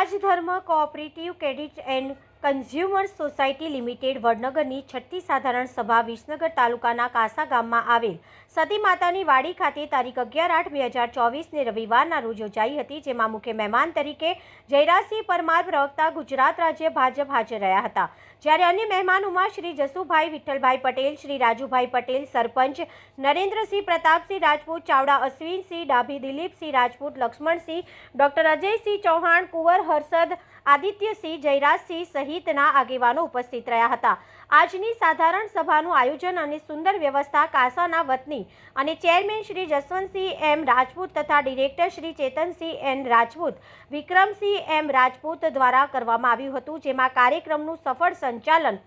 Rajdharm cooperative credit and consumer society limited વડનગરની છઠ્ઠી સાધારણ સભા વિસનગર તાલુકાના કાસા ગામમાં આવેલ. સતી માતાની વાડી ખાતે તારીખ અગિયાર આઠ બે હજાર ચોવીસને રવિવારના રોજ યોજાઈ હતી, જેમાં મુખ્ય મહેમાન તરીકે જયરાજસિંહ પરમાર પ્રવક્તા ગુજરાત રાજ્ય ભાજપ હાજર રહ્યા હતા. જ્યારે અન્ય મહેમાનોમાં શ્રી જસુભાઈ વિઠ્ઠલભાઈ પટેલ, શ્રી રાજુભાઈ પટેલ, સરપંચ નરેન્દ્રસિંહ પ્રતાપસિંહ રાજપૂત, ચાવડા અશ્વિનસિંહ, ડાભી દિલીપસિંહ રાજપૂત, લક્ષ્મણસિંહ, ડોક્ટર અજયસિંહ ચૌહાણ, કુંવર હર્ષદ, આદિત્યસિંહ, જયરાજસિંહ સહિતના આગેવાનો ઉપસ્થિત રહ્યા હતા. આજની સાધારણ સભાનું આયોજન અને સુંદર વ્યવસ્થા કાસાના વતની અને ચેરમેન શ્રી જસવંતસિંહ એમ રાજપૂત તથા director Shri Chetansinh N Rajput, Vikramsinh M Rajput દ્વારા કરવામાં આવ્યું હતું, જેમાં કાર્યક્રમનું સફળ સંચાલન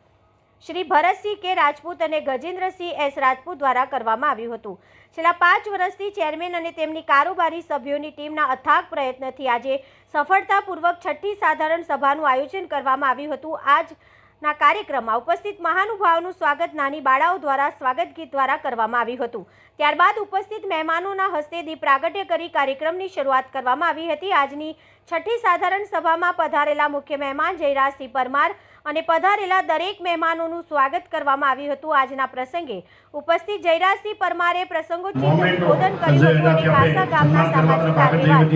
શ્રી ભરતસિંહ કે રાજપૂત અને ગજેન્દ્રસિંહ એસ રાજપૂત દ્વારા કરવામાં આવ્યું હતું. છેલ્લા પાંચ વર્ષથી ચેરમેન અને તેમની કારોબારી સભ્યોની ટીમના અથાગ પ્રયત્નથી આજે સફળતાપૂર્વક છઠ્ઠી સાધારણ સભાનું આયોજન કરવામાં આવ્યું હતું. આજના કાર્યક્રમમાં ઉપસ્થિત મહાનુભાવોનું સ્વાગત નાની બાળાઓ દ્વારા સ્વાગત ગીત દ્વારા કરવામાં આવ્યું હતું. ત્યારબાદ ઉપસ્થિત મહેમાનોના હસ્તે દીપ પ્રાગટ્ય કરી કાર્યક્રમની શરૂઆત કરવામાં આવી હતી. આજની છઠ્ઠી સાધારણ સભામાં પધારેલા મુખ્ય મહેમાન જયરાજસિંહ પરમાર અને પધારેલા દરેક મહેમાનોનું સ્વાગત કરવામાં આવ્યું હતું આજના પ્રસંગે. ઉપસ્થિત જયરાજસિંહ પરમારે પ્રસંગોચિત ઉદબોધન કર્યું હતું અને કાસા ગામના સામાજિક આગેવાન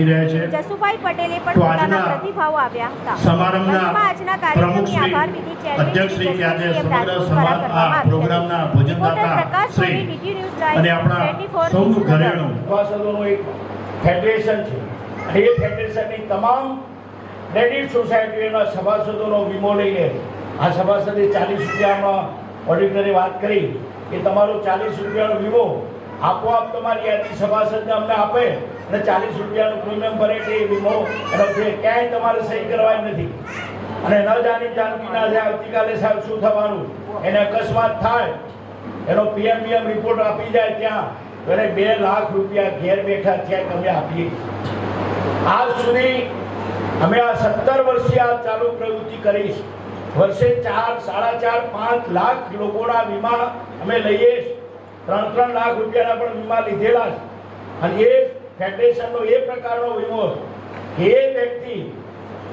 જસુભાઈ પટેલે પણ પોતાના પ્રતિભાવો આવ્યા હતા. સમારંભના આજના કાર્યક્રમની આભાર વિધિ ચેરમેન અધ્યક્ષ શ્રી શ્રી કે આજે જસવંતસિંહ એમ રાજપૂત દ્વારા સમગ્ર કરવામાં આવી હતી. રિપોર્ટર પ્રકાશ સમારંભ આ પ્રોગ્રામના ભોજનદાતા Soni, Shri DT news live, અને આપણા 24 સૌનું વિસનગર. ઘરેણું સભાસદોનું એક ફેડરેશન છે. અને એ ફેડરેશનની તમામ ક્રેડિટ સોસાયટીઓના સભાસદોનો વીમો લઈને આ સભાસદે ચાલીસ રૂપિયામાં ઓડિટરે વાત કરી કે તમારો ચાલીસ રૂપિયાનો વીમો આપોઆપ તમારી યાદી સભાસદને અમને આપે અને ચાલીસ રૂપિયાનું પ્રીમિયમ ભરે એટલે એ વીમો એનો જે ક્યાંય તમારે સહી કરવાની નથી. અને ન જાણી જાણકી ના થાય આવતીકાલે સાહેબ શું થવાનું? એને અકસ્માત થાય. એનો પીએમબીએમ રિપોર્ટ આપી જાય ત્યાં. એને બે લાખ રૂપિયા ઘેર બેઠા ત્યાં તમે આપીએ. આજ સુધી અમે આ સત્તર વર્ષથી આ ચાલુ પ્રવૃત્તિ કરીશ વર્ષે ચાર, સાડા ચાર, પાંચ લાખ લોકોના વીમા અમે લઈએ ત્રણ ત્રણ લાખ રૂપિયાના પણ વીમા લીધેલા અને એ ફેડરેશનનો એ પ્રકારનો વીમો એ વ્યક્તિ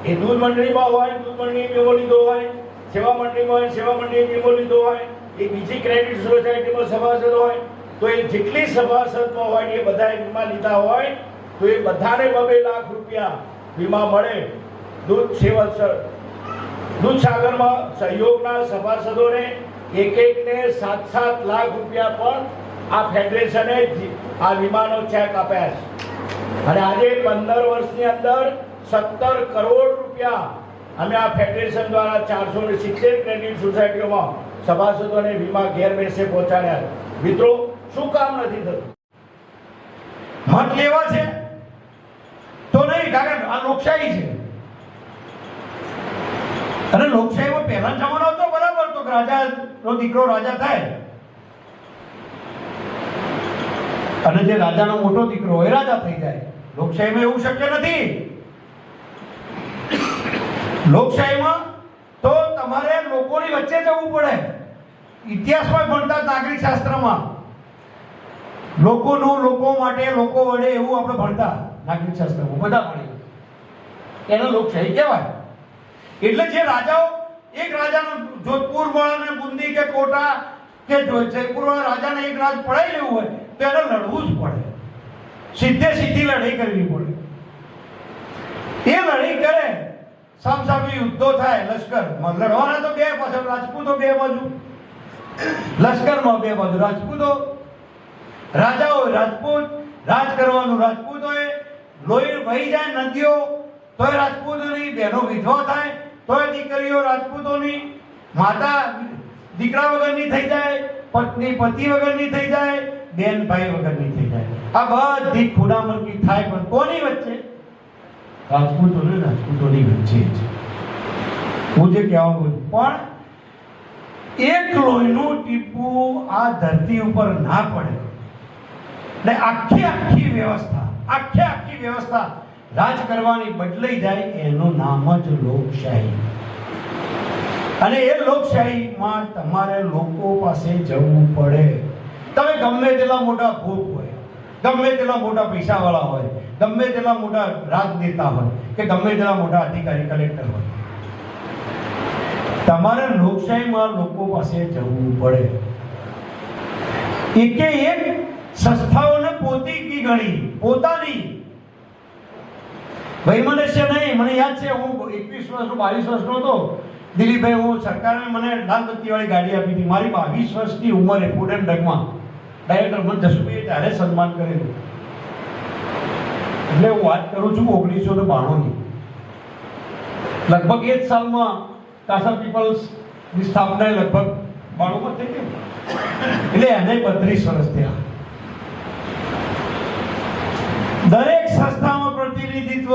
એ દૂધ મંડળીમાં હોય, દૂધ મંડળી વીમો લીધો હોય, સેવા મંડળીમાં હોય, સેવા મંડળી વીમો લીધો હોય, એ બીજી ક્રેડિટ સોસાયટીમાં સભાસદ હોય, તો એ જેટલી સભાસદમાં હોય એ બધાએ વીમા લીધા હોય, તો એ બધાને બબે લાખ રૂપિયા વીમા મળે, દૂધ સેવા સ- દૂધસાગરમાં સહયોગના સભાસદોને એક એકને સાત સાત લાખ રૂપિયા પણ આ ફેડરેશને આ વીમાનો ચેક આપ્યા છે. અને આજે પંદર વર્ષની અંદર સત્તર કરોડ રૂપિયા અમે આ ફેડરેશન દ્વારા ચારસો ને સિત્તેર ક્રેડિટ સોસાયટીઓમાં સભાસદોને વીમા ઘેર બેસે પહોંચાડ્યા મિત્રો, શું કામ નથી થતું? મત લેવા છે? નહીં, કારણ આ લોકશાહી છે. અને લોકશાહીમાં પહેલા જમાનો હતો, બરાબર? તો રાજા, નો દીકરો રાજા થાય. અને જે રાજાનો મોટો દીકરો એ રાજા થઈ જાય. લોકશાહીમાં એવું શક્ય નથી. લોકશાહીમાં તો તમારે લોકોની વચ્ચે જવું પડે. ઇતિહાસમાં ભણતા નાગરિક શાસ્ત્રમાં લોકોનું, લોકો માટે લોકો વડે એવું આપણે ભણતા. નાગરિક શાસ્ત્રમાં બધા મળી એનો લોકશાહી કહેવાય. એટલે જે રાજાઓ, એક રાજાનો જોધપુર વાળાને બુંદી કે કોટા કે જયપુર વાળા રાજાને એક રાજ પડાઈ લેવું હોય, તો એને લડવું જ પડે. સીધે સીધી લડાઈ કરવી પડે. એ લડાઈ કરે, સામસામે યુદ્ધો થાય, લશ્કર. લડવાના તો બે પાછળ, રાજપૂતો બે બાજુ. લશ્કરમાં બે બાજુ, રાજપૂતો. રાજાઓ રાજપૂત, રાજ કરવાનું રાજપૂતોએ લોહી વહી જાય નદીઓ, તોય રાજપૂતોની બહેનો વિધવા થાય, તોય દીકરીઓ રાજપૂતોની માતા દીકરા વગરની થઈ જાય, પત્ની, પતિ વગરની થઈ જાય, બેન, ભાઈ વગરની થઈ જાય. આ બધી ખુડામણકી થાય પણ કોની વચ્ચે? રાજપૂતો ને રાજપૂતોની વચ્ચે હું જે કહેવા માંગુ છું, પણ એક લોહીનું ટીપું આ ધરતી ઉપર ના પડે. ને આખી આખી વ્યવસ્થા, આખી આખી વ્યવસ્થા રાજ કરવાની બદલાઈ જાય એનું નામ જ લોકશાહી. અને એ લોકશાહીમાં તમારે લોકો પાસે જવું પડે. તમે ગમે તેટલા મોટા ભૂખ હોય, ગમે તેટલા મોટા પૈસાવાળા હોય, ગમે તેટલા મોટા રાજનેતા હોય કે ગમે તેટલા મોટા અધિકારી, કલેક્ટર હોય. તમારે લોકશાહીમાં લોકો પાસે જવું પડે. એકે એક સંસ્થાઓને પોતી ગણી? પોતાની. વૈમનસ્ય નહીં, મને યાદ છે, હું એકવીસ વર્ષનો, બાવીસ વર્ષનો હતો. દિલીપભાઈ, હું સરકારે મને લાલ બત્તીવાળી ગાડી આપી હતી. મારી બાવીસ વર્ષની ઉંમરે ફૂડ એન્ડ ડગમાં. ડાયરેક્ટર મને જસુભાઈએ ત્યારે સન્માન કરેલું એટલે હું વાત કરું છું ઓગણીસો ને બાણુંની. લગભગ એ જ સાલમાં કાસા પીપલ્સની સ્થાપના લગભગ બાણુંમાં થઈ ગઈ એટલે એને બત્રીસ વર્ષ થયા. દરેક સંસ્થામાં પ્રતિનિધિત્વ.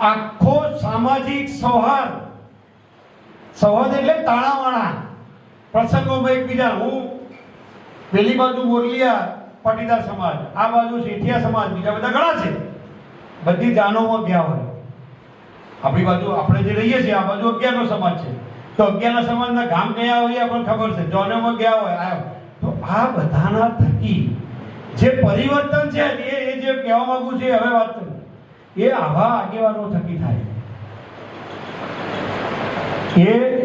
આખો સામાજિક સૌહાર્દ સૌહાર્દ એટલે તાણાવાણા પ્રસંગોમાં એકબીજા, હું પેલી બાજુ મોરલિયા પાટીદાર સમાજ, આ બાજુ શેઠિયા સમાજ, બીજા બધા ઘણા છે. બધી જાનોમાં ગયા હોય. આપણી બાજુ આપણે જે રહીએ છીએ, આ બાજુ અગિયારનો સમાજ છે. તો અગિયારના સમાજના ગામ કયા હોય આપણને ખબર છે. જોનેમાં ગયા હોય, આ તો આ બધાના થકી જે પરિવર્તન છે એ એ જે કહેવા માંગુ છે હવે વાત કરું. એ આવા આગેવાનો થકી થાય. એ